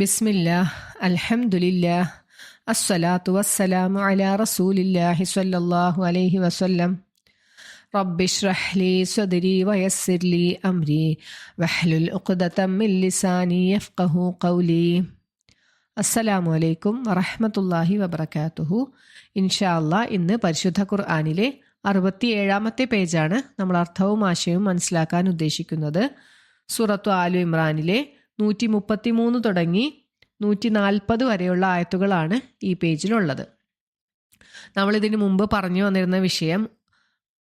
ബിസ്മില്ലാ അൽഹംദുലില്ലാ അസ്സലാത്തു വസ്സലാമു അലാ റസൂലില്ലാഹി സ്വല്ലല്ലാഹു അലൈഹി വസല്ലം. റബ്ബിഷ്റഹ് ലി വയസ്സിർലി അംരി വഹ്ലുൽ ഉഖ്ദതം മിൻ ലിസാനി യഫ്ഖഹു ഖൗലി. അസ്സലാമു അലൈക്കും വറഹ്മത്തുള്ളാഹി വബറകാതുഹു. ഇൻഷാ അല്ലാ ഇന്ന് പരിശുദ്ധ ഖുർആനിലെ അറുപത്തിയേഴാമത്തെ പേജാണ് നമ്മൾ അർത്ഥവും ആശയവും മനസ്സിലാക്കാൻ ഉദ്ദേശിക്കുന്നത്. സൂറത്തു ആലു ഇമ്രാനിലെ നൂറ്റി മുപ്പത്തി മൂന്ന് തുടങ്ങി നൂറ്റി നാൽപ്പത് വരെയുള്ള ആയത്തുകളാണ് ഈ പേജിലുള്ളത്. നമ്മളിതിനു മുമ്പ് പറഞ്ഞു വന്നിരുന്ന വിഷയം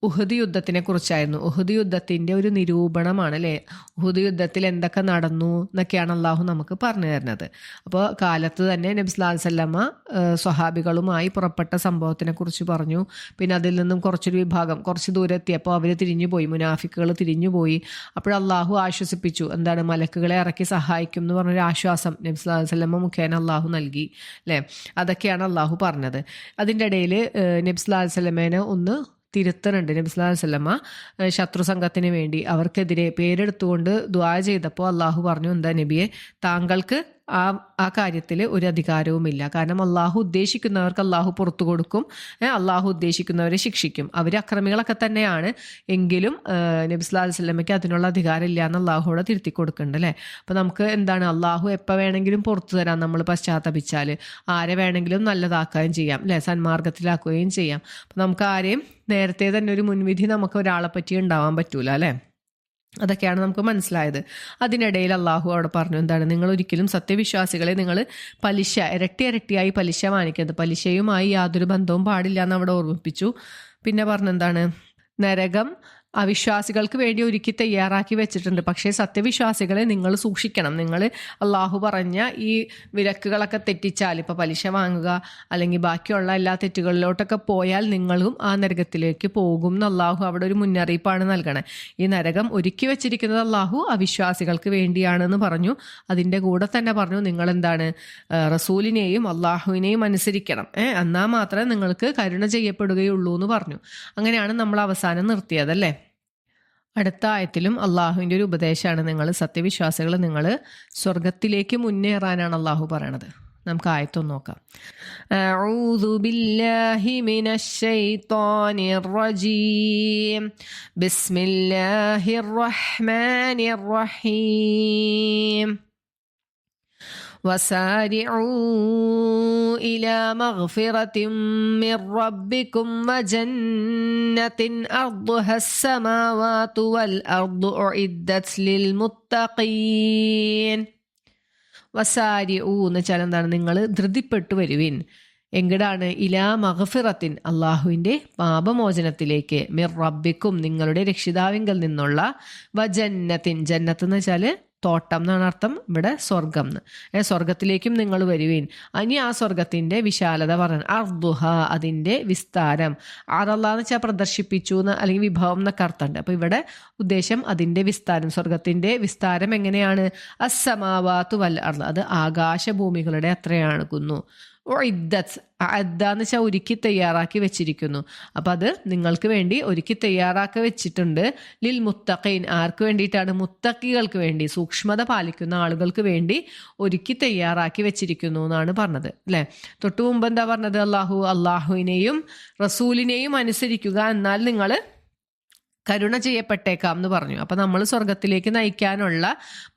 ഉഹദ് യുദ്ധത്തിനെ കുറിച്ചായിരുന്നു. ഉഹദ് യുദ്ധത്തിന്റെ ഒരു നിരൂപണമാണ് അല്ലേ ഉഹദ് യുദ്ധത്തിൽ എന്തൊക്കെ നടന്നു എന്നൊക്കെയാണ് അള്ളാഹു നമുക്ക് പറഞ്ഞു തരുന്നത്. അപ്പോൾ കാലത്ത് തന്നെ നബി സല്ലമ്മ സ്വഹാബികളുമായി പുറപ്പെട്ട സംഭവത്തിനെ കുറിച്ച് പറഞ്ഞു. പിന്നെ അതിൽ നിന്നും കുറച്ചൊരു വിഭാഗം കുറച്ച് ദൂരെ എത്തിയപ്പോൾ അവർ തിരിഞ്ഞുപോയി മുനാഫിക്കുകൾ തിരിഞ്ഞുപോയി അപ്പോൾ അള്ളാഹു ആശ്വസിപ്പിച്ചു. എന്താണ്? മലക്കുകളെ ഇറക്കി സഹായിക്കും എന്ന് പറഞ്ഞൊരു ആശ്വാസം നബി സല്ലമ്മ മുഖേന അള്ളാഹു നൽകി. അല്ലേ അതൊക്കെയാണ് അള്ളാഹു പറഞ്ഞത്. അതിന്റെ ഇടയിൽ നബി സല്ലമ്മേനെ ഒന്ന് തിരുത്തനുണ്ട് നബി അലൈഹി വല്ലമ്മ ശത്രു സംഘത്തിന് വേണ്ടി അവർക്കെതിരെ പേരെടുത്തുകൊണ്ട് ദ്വാ ചെയ്തപ്പോൾ അള്ളാഹു പറഞ്ഞു എന്താ നബിയെ താങ്കൾക്ക് ആ ആ കാര്യത്തിൽ ഒരു അധികാരവുമില്ല. കാരണം അള്ളാഹു ഉദ്ദേശിക്കുന്നവർക്ക് അള്ളാഹു പുറത്തു കൊടുക്കും. അള്ളാഹു ഉദ്ദേശിക്കുന്നവരെ ശിക്ഷിക്കും. അവർ അക്രമികളൊക്കെ തന്നെയാണ്. എങ്കിലും നബിസ്ലാ സ്വലമയ്ക്ക് അതിനുള്ള അധികാരം ഇല്ല എന്ന് അള്ളാഹുവിടെ തിരുത്തി കൊടുക്കുന്നുണ്ട് അല്ലേ? അപ്പൊ നമുക്ക് എന്താണ്? അള്ളാഹു എപ്പോൾ വേണമെങ്കിലും പുറത്തു തരാം നമ്മൾ പശ്ചാത്തപിച്ചാൽ ആരെ വേണമെങ്കിലും നല്ലതാക്കുകയും ചെയ്യാം അല്ലെ? സന്മാർഗത്തിലാക്കുകയും ചെയ്യാം. അപ്പൊ നമുക്ക് ആരെയും നേരത്തെ തന്നെ ഒരു മുൻവിധി നമുക്ക് ഒരാളെ പറ്റി ഉണ്ടാവാൻ പറ്റൂല അല്ലേ? അതൊക്കെയാണ് നമുക്ക് മനസ്സിലായത്. അതിനിടയിൽ അള്ളാഹു അവിടെ പറഞ്ഞു എന്താണ് നിങ്ങൾ ഒരിക്കലും സത്യവിശ്വാസികളെ നിങ്ങൾ പലിശ ഇരട്ടി ഇരട്ടിയായി പലിശ വാങ്ങിക്കരുത്. പലിശയുമായി യാതൊരു ബന്ധവും പാടില്ല എന്ന് അവിടെ ഓർമ്മിപ്പിച്ചു. പിന്നെ പറഞ്ഞെന്താണ്? നരകം അവിശ്വാസികൾക്ക് വേണ്ടി ഒരുക്കി തയ്യാറാക്കി വെച്ചിട്ടുണ്ട്. പക്ഷേ സത്യവിശ്വാസികളെ നിങ്ങൾ സൂക്ഷിക്കണം. നിങ്ങൾ അള്ളാഹു പറഞ്ഞ ഈ വിലക്കുകളൊക്കെ തെറ്റിച്ചാൽ ഇപ്പോൾ പലിശ വാങ്ങുക അല്ലെങ്കിൽ ബാക്കിയുള്ള എല്ലാ തെറ്റുകളിലോട്ടൊക്കെ പോയാൽ നിങ്ങളും ആ നരകത്തിലേക്ക് പോകും എന്ന് അള്ളാഹു അവിടെ ഒരു മുന്നറിയിപ്പാണ് നൽകണേ. ഈ നരകം ഒരുക്കി വെച്ചിരിക്കുന്നത് അള്ളാഹു അവിശ്വാസികൾക്ക് വേണ്ടിയാണെന്ന് പറഞ്ഞു. അതിന്റെ കൂടെ തന്നെ പറഞ്ഞു നിങ്ങൾ എന്താണ് റസൂലിനെയും അള്ളാഹുവിനെയും അനുസരിക്കണം. ഏഹ് എന്നാൽ മാത്രമേ നിങ്ങൾക്ക് കരുണ ചെയ്യപ്പെടുകയുള്ളൂ എന്ന് പറഞ്ഞു. അങ്ങനെയാണ് നമ്മൾ അവസാനം നിർത്തിയത് അല്ലേ അടുത്ത ആയത്തിലും അള്ളാഹുവിൻ്റെ ഒരു ഉപദേശമാണ് നിങ്ങൾ സത്യവിശ്വാസികൾ നിങ്ങൾ സ്വർഗത്തിലേക്ക് മുന്നേറാനാണ് അള്ളാഹു പറയണത് നമുക്ക് ആയത്തൊന്ന് നോക്കാം أعوذ بالله من الشيطان الرجيم بسم الله الرحمن الرحيم وسارعوا إلى مغفرة من ربكم وجنة أرضها السماوات والأرض أعدت للمتقين വസാരി ഊ എന്ന് വെച്ചാൽ എന്താണ് നിങ്ങൾ ധൃതിപ്പെട്ടു വരുവിൻ എങ്കിടാണ് ഇലാ മഹഫിറത്തിൻ അള്ളാഹുവിൻ്റെ പാപമോചനത്തിലേക്ക് മിർ റബ്ബിക്കും നിങ്ങളുടെ രക്ഷിതാവിങ്കൽ നിന്നുള്ള വജന്നത്തിൻ ജന്നത്ത് എന്ന് വെച്ചാൽ തോട്ടം എന്നാണ് അർത്ഥം. ഇവിടെ സ്വർഗം എന്ന്. സ്വർഗത്തിലേക്കും നിങ്ങൾ വരുവീൻ. അനി ആ സ്വർഗത്തിന്റെ വിശാലത പറഞ്ഞു അർദുഹ അതിന്റെ വിസ്താരം. ആറല്ല എന്ന് വെച്ചാൽ പ്രദർശിപ്പിച്ചു എന്ന് അല്ലെങ്കിൽ വിഭവം എന്നൊക്കെ അർത്ഥമുണ്ട്. അപ്പൊ ഇവിടെ ഉദ്ദേശം അതിന്റെ വിസ്താരം സ്വർഗത്തിന്റെ വിസ്താരം എങ്ങനെയാണ്? അസമാവാത്തു വൽ അത് ആകാശഭൂമികളുടെ അത്രയാണെക്കുന്നു ഇദ്ദത്ത് വെച്ചാൽ ഒരുക്കി തയ്യാറാക്കി വെച്ചിരിക്കുന്നു. അപ്പം അത് നിങ്ങൾക്ക് വേണ്ടി ഒരുക്കി തയ്യാറാക്കി വെച്ചിട്ടുണ്ട്. ലിൽ മുത്തഖീൻ ആർക്ക് വേണ്ടിയിട്ടാണ്? മുത്തക്കികൾക്ക് വേണ്ടി സൂക്ഷ്മത പാലിക്കുന്ന ആളുകൾക്ക് വേണ്ടി ഒരുക്കി തയ്യാറാക്കി വെച്ചിരിക്കുന്നു എന്നാണ് പറഞ്ഞത് അല്ലേ? തൊട്ടു മുമ്പ് എന്താ പറഞ്ഞത്? അള്ളാഹു അള്ളാഹുവിനെയും റസൂലിനെയും അനുസരിക്കുക എന്നാൽ നിങ്ങൾ കരുണ ചെയ്യപ്പെട്ടേക്കാം എന്ന് പറഞ്ഞു. അപ്പൊ നമ്മൾ സ്വർഗത്തിലേക്ക് നയിക്കാനുള്ള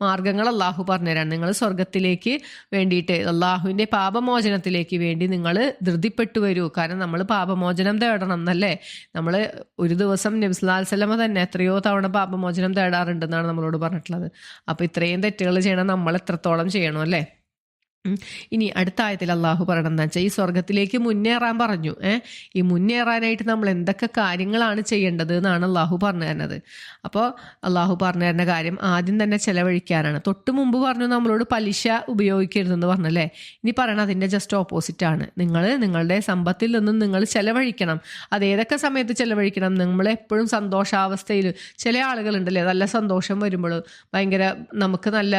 മാർഗങ്ങൾ അള്ളാഹു പറഞ്ഞുതരാണ് നിങ്ങൾ സ്വർഗത്തിലേക്ക് വേണ്ടിയിട്ട് അള്ളാഹുവിന്റെ പാപമോചനത്തിലേക്ക് വേണ്ടി നിങ്ങൾ ധൃതിപ്പെട്ടു വരൂ. കാരണം നമ്മൾ പാപമോചനം തേടണം എന്നല്ലേ? നമ്മൾ ഒരു ദിവസം നബ്സ്ലാൽസലമ തന്നെ എത്രയോ തവണ പാപമോചനം തേടാറുണ്ടെന്നാണ് നമ്മളോട് പറഞ്ഞിട്ടുള്ളത്. അപ്പൊ ഇത്രയും തെറ്റുകൾ ചെയ്യണം നമ്മൾ എത്രത്തോളം ചെയ്യണം അല്ലേ? ഇനി അടുത്ത ആയത്തിൽ അള്ളാഹു പറയണം എന്ന് വെച്ചാൽ ഈ സ്വർഗത്തിലേക്ക് മുന്നേറാൻ പറഞ്ഞു. ഏഹ് ഈ മുന്നേറാനായിട്ട് നമ്മൾ എന്തൊക്കെ കാര്യങ്ങളാണ് ചെയ്യേണ്ടത് എന്നാണ് അള്ളാഹു പറഞ്ഞു തരുന്നത്. അപ്പോൾ അള്ളാഹു പറഞ്ഞു തരുന്ന കാര്യം ആദ്യം തന്നെ ചെലവഴിക്കാനാണ്. തൊട്ട് മുമ്പ് പറഞ്ഞു നമ്മളോട് പലിശ ഉപയോഗിക്കരുതെന്ന് പറഞ്ഞല്ലേ? ഇനി പറയണം അതിന്റെ ജസ്റ്റ് ഓപ്പോസിറ്റ് ആണ്. നിങ്ങൾ നിങ്ങളുടെ സമ്പത്തിൽ നിന്നും നിങ്ങൾ ചെലവഴിക്കണം. അത് ഏതൊക്കെ സമയത്ത് ചെലവഴിക്കണം? നമ്മൾ എപ്പോഴും സന്തോഷാവസ്ഥയിൽ ചില ആളുകളുണ്ടല്ലേ നല്ല സന്തോഷം വരുമ്പോൾ ഭയങ്കര നമുക്ക് നല്ല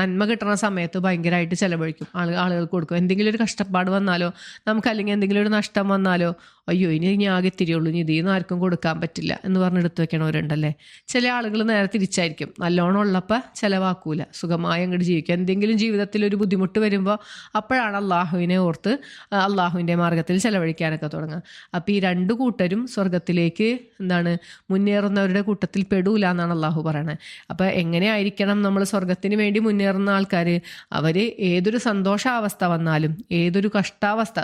നന്മ കിട്ടുന്ന സമയത്ത് ഭയങ്കരമായിട്ട് ചെലവഴിക്കും. ആളുകൾക്ക് കൊടുക്കും. എന്തെങ്കിലും ഒരു കഷ്ടപ്പാട് വന്നാലോ നമുക്ക് അല്ലെങ്കിൽ എന്തെങ്കിലും ഒരു നഷ്ടം വന്നാലോ അയ്യോ ഇനി ഇനി ആകെ തിരിയുള്ളൂ ഇനി ഇതിൽ ആർക്കും കൊടുക്കാൻ പറ്റില്ല എന്ന് പറഞ്ഞ് എടുത്തു വെക്കണവരുണ്ടല്ലേ ചില ആളുകൾ നേരെ തിരിച്ചായിരിക്കും. നല്ലോണം ഉള്ളപ്പോൾ ചിലവാക്കൂല. സുഖമായി അങ്ങോട്ട് ജീവിക്കുക എന്തെങ്കിലും ജീവിതത്തിൽ ഒരു ബുദ്ധിമുട്ട് വരുമ്പോൾ അപ്പോഴാണ് അള്ളാഹുവിനെ ഓർത്ത് അള്ളാഹുവിന്റെ മാർഗത്തിൽ ചിലവഴിക്കാനൊക്കെ തുടങ്ങുക. അപ്പോൾ ഈ രണ്ട് കൂട്ടരും സ്വർഗത്തിലേക്ക് എന്താണ് മുന്നേറുന്നവരുടെ കൂട്ടത്തിൽ പെടൂല എന്നാണ് അള്ളാഹു പറയുന്നത് അപ്പോൾ എങ്ങനെയായിരിക്കണം നമ്മൾ സ്വർഗത്തിന് വേണ്ടി മുന്നേറുന്ന ആൾക്കാർ അവർ ഏതൊരു സന്തോഷാവസ്ഥ വന്നാലും ഏതൊരു കഷ്ടാവസ്ഥ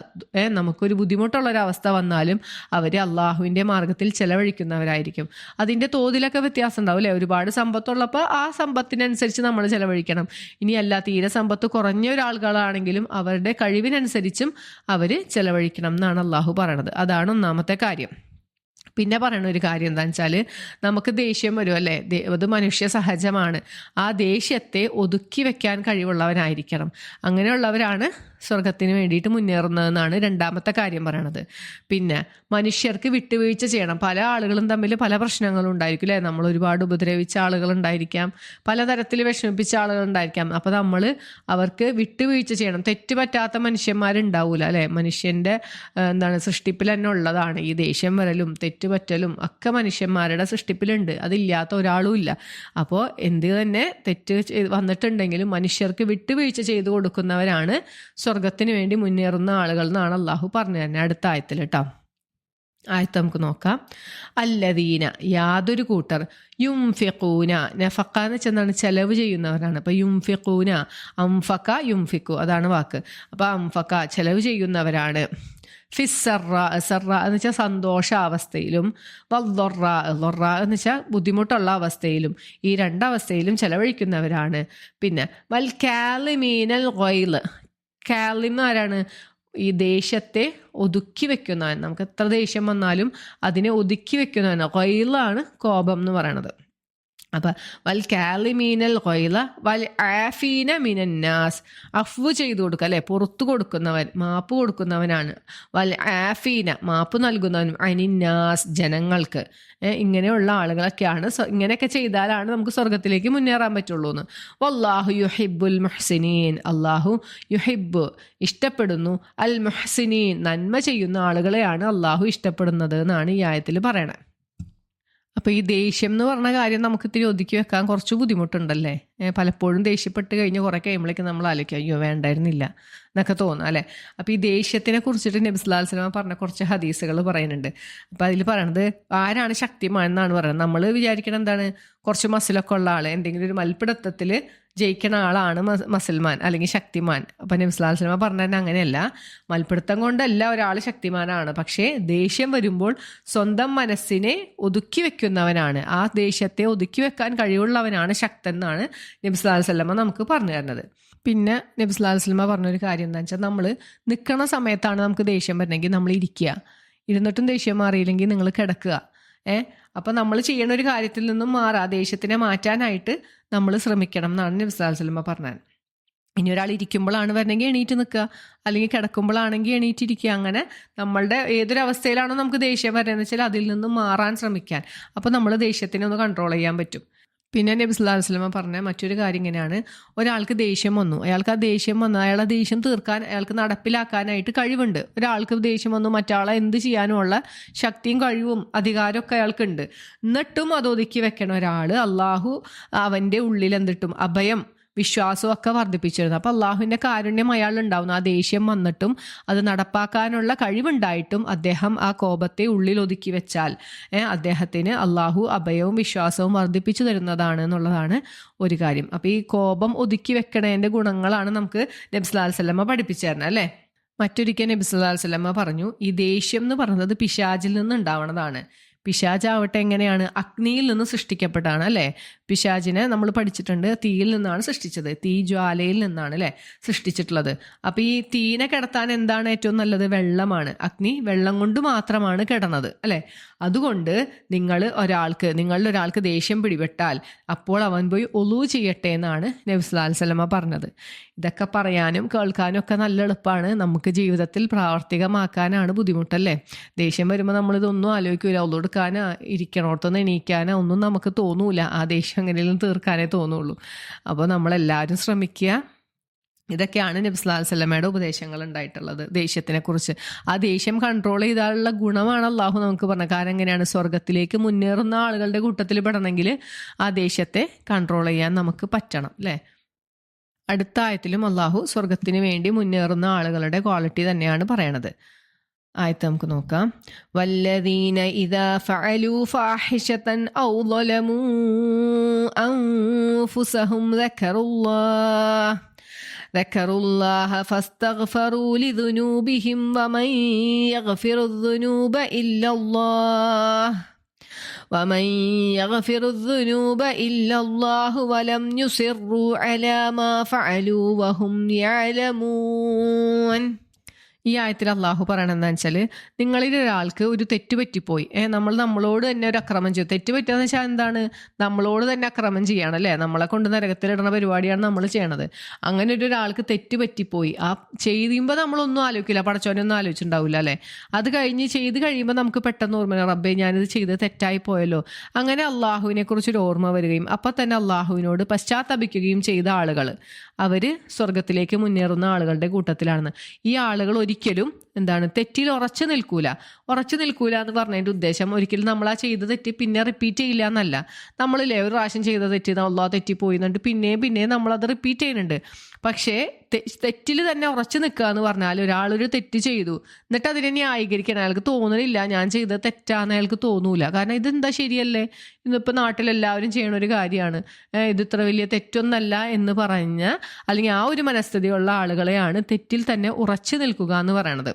നമുക്കൊരു ബുദ്ധിമുട്ടുള്ളൊരവസ്ഥ അവസ്ഥ വന്നാലും അവർ അള്ളാഹുവിന്റെ മാർഗത്തിൽ ചെലവഴിക്കുന്നവരായിരിക്കും. അതിന്റെ തോതിലൊക്കെ വ്യത്യാസം ഉണ്ടാവും അല്ലേ? ഒരുപാട് സമ്പത്തുള്ളപ്പോൾ ആ സമ്പത്തിനനുസരിച്ച് നമ്മൾ ചെലവഴിക്കണം. ഇനി അല്ല തീരെ സമ്പത്ത് കുറഞ്ഞ ഒരാളുകളാണെങ്കിലും അവരുടെ കഴിവിനനുസരിച്ചും അവർ ചെലവഴിക്കണം എന്നാണ് അള്ളാഹു പറയണത്. അതാണ് ഒന്നാമത്തെ കാര്യം. പിന്നെ പറയണ ഒരു കാര്യം എന്താണെന്ന് വെച്ചാൽ നമുക്ക് ദേഷ്യം വരും അല്ലേ? അത് മനുഷ്യ സഹജമാണ്. ആ ദേഷ്യത്തെ ഒതുക്കി വെക്കാൻ കഴിവുള്ളവനായിരിക്കണം. അങ്ങനെയുള്ളവരാണ് സ്വർഗത്തിന് വേണ്ടിയിട്ട് മുന്നേറുന്നതെന്നാണ് രണ്ടാമത്തെ കാര്യം പറയണത്. പിന്നെ മനുഷ്യർക്ക് വിട്ടുവീഴ്ച ചെയ്യണം. പല ആളുകളും തമ്മിൽ പല പ്രശ്നങ്ങളും ഉണ്ടായിരിക്കും അല്ലേ? നമ്മൾ ഒരുപാട് ഉപദ്രവിച്ച ആളുകൾ ഉണ്ടായിരിക്കാം. പലതരത്തിൽ വിഷമിപ്പിച്ച ആളുകൾ ഉണ്ടായിരിക്കാം. അപ്പോൾ നമ്മൾ അവർക്ക് വിട്ടുവീഴ്ച ചെയ്യണം. തെറ്റുപറ്റാത്ത മനുഷ്യന്മാരുണ്ടാവൂല അല്ലേ? മനുഷ്യന്റെ എന്താണ് സൃഷ്ടിപ്പിൽ തന്നെ ഉള്ളതാണ്. ഈ ദേഷ്യം വരലും തെറ്റുപറ്റലും ഒക്കെ മനുഷ്യന്മാരുടെ സൃഷ്ടിപ്പിലുണ്ട്. അതില്ലാത്ത ഒരാളും ഇല്ല. അപ്പോൾ എന്ത് തന്നെ തെറ്റ് വന്നിട്ടുണ്ടെങ്കിലും മനുഷ്യർക്ക് വിട്ടുവീഴ്ച ചെയ്തു കൊടുക്കുന്നവരാണ് സ്വർഗത്തിന് വേണ്ടി മുന്നേറുന്ന ആളുകൾ എന്നാണ് അള്ളാഹു പറഞ്ഞു തന്നെ അടുത്ത ആയത്തിൽ കേട്ടോ. ആയത്ത് നമുക്ക് നോക്കാം. അല്ലദീന യാതൊരു കൂട്ടർ. യുംഫിഖൂന നഫക്ക എന്ന് വെച്ചെന്താണ് ചെലവ് ചെയ്യുന്നവരാണ്. അപ്പോൾ യുംഫിഖൂന അംഫക്ക യുംഫിക്കു. അതാണ് വാക്ക്. അപ്പോൾ അംഫക്ക ചെലവ് ചെയ്യുന്നവരാണ്. ഫിസ്സറ സറ എന്ന് വെച്ചാൽ സന്തോഷാവസ്ഥയിലും വല്ലൊറ ലൊറ എന്ന് വെച്ചാൽ ബുദ്ധിമുട്ടുള്ള അവസ്ഥയിലും ഈ രണ്ടവസ്ഥയിലും ചെലവഴിക്കുന്നവരാണ്. പിന്നെ വൽ കാലിമീനൽ ഗൊയിൽ കാലിം ആരാണ് ഈ ദേശത്തെ ഒതുക്കി വെക്കുന്നവൻ. നമുക്ക് എത്ര ദേഷ്യം വന്നാലും അതിനെ ഒതുക്കി വെക്കുന്നവൻ കൊയിലാണ് കോപം എന്ന് പറയണത് അപ്പം വൽ കാലിമീനൽ കൊയ്ല വൽ ആഫീന മിനന്നാസ് അഫ്വ് ചെയ്തു കൊടുക്കുക അല്ലെ? പുറത്തു കൊടുക്കുന്നവൻ മാപ്പ് കൊടുക്കുന്നവനാണ്. വൽ ആഫീന മാപ്പ് നൽകുന്നവൻ അനിന്നാസ് ജനങ്ങൾക്ക്. ഇങ്ങനെയുള്ള ആളുകളൊക്കെയാണ് ഇങ്ങനെയൊക്കെ ചെയ്താലാണ് നമുക്ക് സ്വർഗത്തിലേക്ക് മുന്നേറാൻ പറ്റുള്ളൂ എന്ന് വല്ലാഹു യുഹിബുൽ മുഹ്സിനീൻ. അള്ളാഹു യുഹിബ് ഇഷ്ടപ്പെടുന്നു. അൽ മുഹ്സിനീൻ നന്മ ചെയ്യുന്ന ആളുകളെയാണ് അള്ളാഹു ഇഷ്ടപ്പെടുന്നത് എന്നാണ് ഈ ആയത്തിൽ പറയണത് അപ്പോൾ ഈ ദേഷ്യം എന്ന് പറഞ്ഞ കാര്യം നമുക്ക് ഇത്തിരി ഒതുക്കി വെക്കാൻ കുറച്ച് ബുദ്ധിമുട്ടുണ്ടല്ലേ? പലപ്പോഴും ദേഷ്യപ്പെട്ട് കഴിഞ്ഞ് കുറേ കഴിയുമ്പോഴേക്കും നമ്മൾ ആലോചിക്കും അയ്യോ വേണ്ടായിരുന്നില്ല എന്നൊക്കെ തോന്നും അല്ലേ? അപ്പോൾ ഈ ദേഷ്യത്തിനെ കുറിച്ചിട്ട് നബിസ്ലാൽ സ്വലമ പറഞ്ഞ കുറച്ച് ഹദീസുകൾ പറയുന്നുണ്ട്. അപ്പോൾ അതിൽ പറയണത് ആരാണ് ശക്തിമാൻ എന്നാണ് പറയുന്നത്. നമ്മൾ വിചാരിക്കണം എന്താണ്? കുറച്ച് മസിലൊക്കെ ഉള്ള ആൾ എന്തെങ്കിലും ഒരു മൽപ്പിടുത്തത്തിൽ ജയിക്കുന്ന ആളാണ് മസൽമാൻ അല്ലെങ്കിൽ ശക്തിമാൻ. അപ്പം നബിസ്ലാൽ സ്വലമ പറഞ്ഞാൽ അങ്ങനെയല്ല. മൽപ്പിടുത്തം കൊണ്ടല്ല ഒരാൾ ശക്തിമാനാണ്. പക്ഷേ ദേഷ്യം വരുമ്പോൾ സ്വന്തം മനസ്സിനെ ഒതുക്കി വെക്കുന്നവനാണ്. ആ ദേഷ്യത്തെ ഒതുക്കി വെക്കാൻ കഴിവുള്ളവനാണ് ശക്തൻ എന്നാണ് നബ്സ്ലാൽ സ്വലമ നമുക്ക് പറഞ്ഞു തരുന്നത്. പിന്നെ നബ്സ്ലാൽ സ്വലമ പറഞ്ഞൊരു കാര്യം എന്താ വെച്ചാൽ നമ്മൾ നിൽക്കണ സമയത്താണ് നമുക്ക് ദേഷ്യം വരണമെങ്കിൽ നമ്മൾ ഇരിക്കുക. ഇരുന്നിട്ടും ദേഷ്യം മാറിയില്ലെങ്കിൽ നിങ്ങൾ കിടക്കുക. ഏഹ് അപ്പം നമ്മൾ ചെയ്യണ ഒരു കാര്യത്തിൽ നിന്നും മാറാ. ദേഷ്യത്തിനെ മാറ്റാനായിട്ട് നമ്മൾ ശ്രമിക്കണം എന്നാണ് നബ്സാൽ സല്ലമ്മ പറഞ്ഞത്. ഇനി ഒരാൾ ഇരിക്കുമ്പോഴാണ് വരണമെങ്കിൽ എണീറ്റ് നിൽക്കുക. അല്ലെങ്കിൽ കിടക്കുമ്പോഴാണെങ്കിൽ എണീറ്റിരിക്കുക. അങ്ങനെ നമ്മളുടെ ഏതൊരു അവസ്ഥയിലാണോ നമുക്ക് ദേഷ്യം വരണമെന്ന് വെച്ചാൽ അതിൽ നിന്നും മാറാൻ ശ്രമിക്കാൻ. അപ്പോൾ നമ്മൾ ദേഷ്യത്തിനെ ഒന്ന് കൺട്രോൾ ചെയ്യാൻ പറ്റും. പിന്നെ നബി സുല്ലാ വസ്ലമ പറഞ്ഞ മറ്റൊരു കാര്യം ഇങ്ങനെയാണ്. ഒരാൾക്ക് ദേഷ്യം വന്നു. അയാൾക്ക് ആ ദേഷ്യം വന്നു. അയാളെ ദേഷ്യം തീർക്കാൻ അയാൾക്ക് നടപ്പിലാക്കാനായിട്ട് കഴിവുണ്ട്. ഒരാൾക്ക് ദേഷ്യം വന്നു മറ്റാളെ എന്ത് ചെയ്യാനുമുള്ള ശക്തിയും കഴിവും അധികാരമൊക്കെ അയാൾക്കുണ്ട്. എന്നിട്ടും അത് ഒതുക്കി വെക്കണ ഒരാൾ അള്ളാഹു അവന്റെ ഉള്ളിൽ എന്തിട്ടും അഭയം വിശ്വാസവും ഒക്കെ വർദ്ധിപ്പിച്ചിരുന്നു. അപ്പൊ അള്ളാഹുവിന്റെ കാരുണ്യം അയാളുണ്ടാവുന്നു ആ ദേഷ്യം വന്നിട്ടും അത് നടപ്പാക്കാനുള്ള കഴിവുണ്ടായിട്ടും അദ്ദേഹം ആ കോപത്തെ ഉള്ളിൽ ഒതുക്കി വെച്ചാൽ അദ്ദേഹത്തിന് അള്ളാഹു അഭയവും വിശ്വാസവും വർദ്ധിപ്പിച്ചു തരുന്നതാണ് എന്നുള്ളതാണ് ഒരു കാര്യം. അപ്പോൾ ഈ കോപം ഒതുക്കി വെക്കണതിന്റെ ഗുണങ്ങളാണ് നമുക്ക് നബ്സ്ലാൽ സല്ലമ്മ പഠിപ്പിച്ചു തരുന്നത് അല്ലേ? മറ്റൊരിക്കൽ നബ്സ്ലാൽ സല്ലമ്മ പറഞ്ഞു ഈ ദേഷ്യം എന്ന് പറയുന്നത് പിശാചിൽ നിന്ന് ഉണ്ടാവണതാണ്. പിശാജാവട്ടെ എങ്ങനെയാണ് അഗ്നിയിൽ നിന്ന് സൃഷ്ടിക്കപ്പെട്ടാണ് അല്ലേ? പിശാജിനെ നമ്മൾ പഠിച്ചിട്ടുണ്ട് തീയിൽ നിന്നാണ് സൃഷ്ടിച്ചത് തീ ജ്വാലയിൽ നിന്നാണ് അല്ലേ സൃഷ്ടിച്ചിട്ടുള്ളത്. അപ്പോൾ ഈ തീനെ കിടത്താൻ എന്താണ് ഏറ്റവും നല്ലത്? വെള്ളമാണ്. അഗ്നി വെള്ളം കൊണ്ട് മാത്രമാണ് കിടന്നത് അല്ലേ? അതുകൊണ്ട് നിങ്ങൾ ഒരാൾക്ക് നിങ്ങളുടെ ഒരാൾക്ക് ദേഷ്യം പിടിപെട്ടാൽ അപ്പോൾ അവൻ പോയി ഒലു ചെയ്യട്ടെ എന്നാണ് നബ്സ്ലാൽ സലമ പറഞ്ഞത്. ഇതൊക്കെ പറയാനും കേൾക്കാനും ഒക്കെ നല്ല എളുപ്പമാണ് നമുക്ക് ജീവിതത്തിൽ പ്രാവർത്തികമാക്കാനാണ് ബുദ്ധിമുട്ടല്ലേ? ദേഷ്യം വരുമ്പോൾ നമ്മളിതൊന്നും ആലോചിക്കില്ല ഒന്നെടുക്കാനോ ഇരിക്കണോടത്തുനിന്ന് എണീക്കാനോ. ഒന്നും നമുക്ക് തോന്നൂല. ആ ദേഷ്യം എങ്ങനെയും തീർക്കാനേ തോന്നുള്ളൂ. അപ്പോൾ നമ്മളെല്ലാവരും ശ്രമിക്കുക. ഇതൊക്കെയാണ് നബി സല്ലമ്മയുടെ ഉപദേശങ്ങൾ ഉണ്ടായിട്ടുള്ളത്. ദേഷ്യത്തിനെ കുറിച്ച്. ആ ദേഷ്യം കൺട്രോൾ ചെയ്താലുള്ള ഗുണമാണ് അള്ളാഹു നമുക്ക് പറഞ്ഞത്. കാരണം എങ്ങനെയാണ്? സ്വർഗത്തിലേക്ക് മുന്നേറുന്ന ആളുകളുടെ കൂട്ടത്തിൽ പെടണമെങ്കിൽ ആ ദേഷ്യത്തെ കൺട്രോൾ ചെയ്യാൻ നമുക്ക് പറ്റണം അല്ലേ? അടുത്ത ആയത്തിലും അള്ളാഹു സ്വർഗത്തിന് വേണ്ടി മുന്നേറുന്ന ആളുകളുടെ ക്വാളിറ്റി തന്നെയാണ് പറയണത്. آية كنوكا والذين إذا فعلوا فاحشة أو ظلموا أنفسهم ذكروا الله ذكروا الله فاستغفروا لذنوبهم ومن يغفر الذنوب إلا الله ومن يغفر الذنوب إلا الله ولم يصروا على ما فعلوا وهم يعلمون. ഈ ആയത്തിൽ അള്ളാഹു പറയണെന്ന് വെച്ചാൽ നിങ്ങളിൽ ഒരാൾക്ക് ഒരു തെറ്റ് പറ്റിപ്പോയി. ഏ നമ്മൾ നമ്മളോട് തന്നെ ഒരു അക്രമം ചെയ്തു. തെറ്റ് പറ്റുകയെന്ന് വെച്ചാൽ എന്താണ്? നമ്മളോട് തന്നെ അക്രമം ചെയ്യണം അല്ലേ? നമ്മളെ കൊണ്ട് നരകത്തിലിടുന്ന പരിപാടിയാണ് നമ്മൾ ചെയ്യണത്. അങ്ങനെ ഒരു ഒരാൾക്ക് തെറ്റ് പറ്റിപ്പോയി. ആ ചെയ്യുമ്പോൾ നമ്മളൊന്നും ആലോചിക്കില്ല. പടച്ചോനൊന്നും ആലോചിച്ചിട്ടുണ്ടാവില്ല അല്ലേ? അത് കഴിഞ്ഞ് ചെയ്ത് കഴിയുമ്പോൾ നമുക്ക് പെട്ടെന്ന് ഓർമ്മ റബ്ബേ ഞാനിത് ചെയ്ത് തെറ്റായി പോയല്ലോ. അങ്ങനെ അള്ളാഹുവിനെ കുറിച്ചൊരു ഓർമ്മ വരികയും അപ്പം തന്നെ അള്ളാഹുവിനോട് പശ്ചാത്തപിക്കുകയും ചെയ്ത ആളുകൾ അവർ സ്വർഗത്തിലേക്ക് മുന്നേറുന്ന ആളുകളുടെ കൂട്ടത്തിലാണ് ഈ ആളുകൾ ഒരിക്കലും എന്താണ് തെറ്റിൽ ഉറച്ചു നിൽക്കൂല. ഉറച്ചു നിൽക്കൂല എന്ന് പറഞ്ഞതിന്റെ ഉദ്ദേശം ഒരിക്കലും നമ്മൾ ആ ചെയ്ത തെറ്റ് പിന്നെ റിപ്പീറ്റ് ചെയ്യില്ല എന്നല്ല. നമ്മളില്ലേ ഒരു പ്രാവശ്യം ചെയ്ത തെറ്റ് അള്ളാ തെറ്റി പോയി എന്നിട്ട് പിന്നെയും പിന്നെയും നമ്മളത് റിപ്പീറ്റ് ചെയ്യുന്നുണ്ട്. പക്ഷേ തെറ്റിൽ തന്നെ ഉറച്ചു നിൽക്കുക എന്ന് പറഞ്ഞാൽ ഒരാളൊരു തെറ്റ് ചെയ്തു. എന്നിട്ട് അതിനെ ന്യായീകരിക്കാൻ അയാൾക്ക് തോന്നലില്ല ഞാൻ ചെയ്ത തെറ്റാന്ന് അയാൾക്ക് തോന്നൂല. കാരണം ഇതെന്താ ശരിയല്ലേ? ഇന്നിപ്പോൾ നാട്ടിലെല്ലാവരും ചെയ്യണ ഒരു കാര്യമാണ് ഇത് ഇത്ര വലിയ തെറ്റൊന്നല്ല എന്ന് പറഞ്ഞ് അല്ലെങ്കിൽ ആ ഒരു മനസ്ഥിതിയുള്ള ആളുകളെയാണ് തെറ്റിൽ തന്നെ ഉറച്ചു നിൽക്കുക എന്ന് പറയണത്.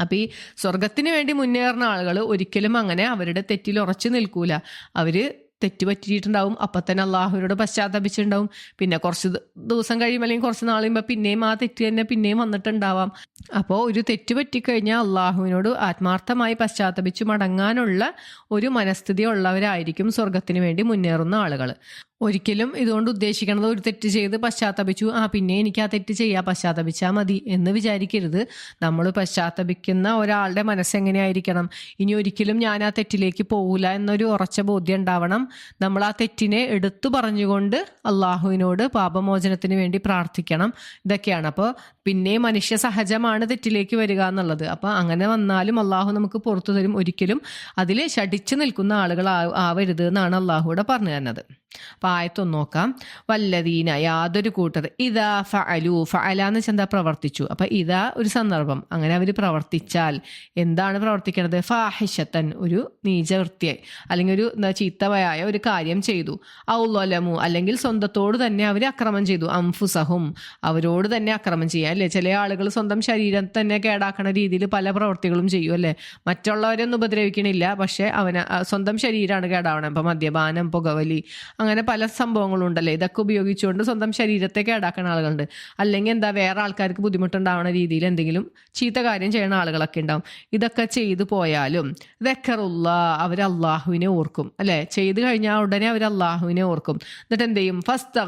അപ്പം ഈ സ്വർഗത്തിന് വേണ്ടി മുന്നേറുന്ന ആളുകൾ ഒരിക്കലും അങ്ങനെ അവരുടെ തെറ്റിൽ ഉറച്ചു നിൽക്കൂല. അവർ തെറ്റ് പറ്റിയിട്ടുണ്ടാവും അപ്പം തന്നെ അള്ളാഹുവിനോട് പശ്ചാത്തപിച്ചിട്ടുണ്ടാവും. പിന്നെ കുറച്ച് ദിവസം കഴിയുമ്പോൾ അല്ലെങ്കിൽ കുറച്ച് നാൾ കഴിയുമ്പോൾ പിന്നെയും ആ തെറ്റ് തന്നെ പിന്നെയും വന്നിട്ടുണ്ടാവാം. അപ്പോൾ ഒരു തെറ്റ് പറ്റിക്കഴിഞ്ഞാൽ അള്ളാഹുവിനോട് ആത്മാർത്ഥമായി പശ്ചാത്തപിച്ച് മടങ്ങാനുള്ള ഒരു മനസ്ഥിതി ഉള്ളവരായിരിക്കും സ്വർഗത്തിന് വേണ്ടി മുന്നേറുന്ന ആളുകൾ ഒരിക്കലും ഇതുകൊണ്ട് ഉദ്ദേശിക്കണത് ഒരു തെറ്റ് ചെയ്ത് പശ്ചാത്തപിച്ചു. ആ പിന്നെ എനിക്ക് ആ തെറ്റ് ചെയ്യാ പശ്ചാത്തപിച്ചാൽ മതി എന്ന് വിചാരിക്കരുത്. നമ്മൾ പശ്ചാത്തപിക്കുന്ന ഒരാളുടെ മനസ്സെങ്ങനെയായിരിക്കണം? ഇനി ഒരിക്കലും ഞാൻ ആ തെറ്റിലേക്ക് പോകില്ല എന്നൊരു ഉറച്ച ബോധ്യം ഉണ്ടാവണം. നമ്മൾ ആ തെറ്റിനെ എടുത്തു പറഞ്ഞുകൊണ്ട് അള്ളാഹുവിനോട് പാപമോചനത്തിന് വേണ്ടി പ്രാർത്ഥിക്കണം. ഇതൊക്കെയാണ്. അപ്പോൾ പിന്നെ മനുഷ്യ സഹജമാണ് തെറ്റിലേക്ക് വരിക എന്നുള്ളത്. അപ്പോൾ അങ്ങനെ വന്നാലും അള്ളാഹു നമുക്ക് പുറത്തു തരും ഒരിക്കലും. അതിൽ ശടിച്ചു നിൽക്കുന്ന ആളുകൾ ആവരുത് എന്നാണ് അള്ളാഹുവിടെ പറഞ്ഞു തന്നത് അപ്പൊ ആയത്തൊന്ന് നോക്കാം. വല്ലതീന യാതൊരു കൂട്ടർ ഇതാ ഫലു എന്ന് വെച്ചാൽ എന്താ പ്രവർത്തിച്ചു? അപ്പൊ ഇതാ ഒരു സന്ദർഭം. അങ്ങനെ അവർ പ്രവർത്തിച്ചാൽ എന്താണ് പ്രവർത്തിക്കേണ്ടത് ഫാഹിഷത്തൻ ഒരു നീചവൃത്തിയായി അല്ലെങ്കിൽ ഒരു എന്താ ചീത്തവയായ ഒരു കാര്യം ചെയ്തു. ഔലമു അല്ലെങ്കിൽ സ്വന്തത്തോട് തന്നെ അവർ അക്രമം ചെയ്തു. അംഫുസഹും അവരോട് തന്നെ അക്രമം ചെയ്യുക. അല്ലേ? ചില ആളുകൾ സ്വന്തം ശരീരം തന്നെ കേടാക്കുന്ന രീതിയിൽ പല പ്രവർത്തികളും ചെയ്യും അല്ലേ? മറ്റുള്ളവരൊന്നും ഉപദ്രവിക്കണില്ല പക്ഷെ അവന് സ്വന്തം ശരീരമാണ് കേടാവണം ഇപ്പം മദ്യപാനം പുകവലി അങ്ങനെ പല സംഭവങ്ങളും ഉണ്ടല്ലേ? ഇതൊക്കെ ഉപയോഗിച്ചുകൊണ്ട് സ്വന്തം ശരീരത്തെ കേടാക്കുന്ന ആളുകളുണ്ട്. അല്ലെങ്കിൽ എന്താ വേറെ ആൾക്കാർക്ക് ബുദ്ധിമുട്ടുണ്ടാവുന്ന രീതിയിൽ എന്തെങ്കിലും ചീത്ത കാര്യം ചെയ്യുന്ന ആളുകളൊക്കെ ഉണ്ടാവും. ഇതൊക്കെ ചെയ്തു പോയാലും ദക്കറുള്ള അവർ അള്ളാഹുവിനെ ഓർക്കും അല്ലേ? ചെയ്തു കഴിഞ്ഞാൽ ഉടനെ അവർ അള്ളാഹുവിനെ ഓർക്കും. എന്നിട്ട് എന്ത് ചെയ്യും? ഫസ്റ്റ്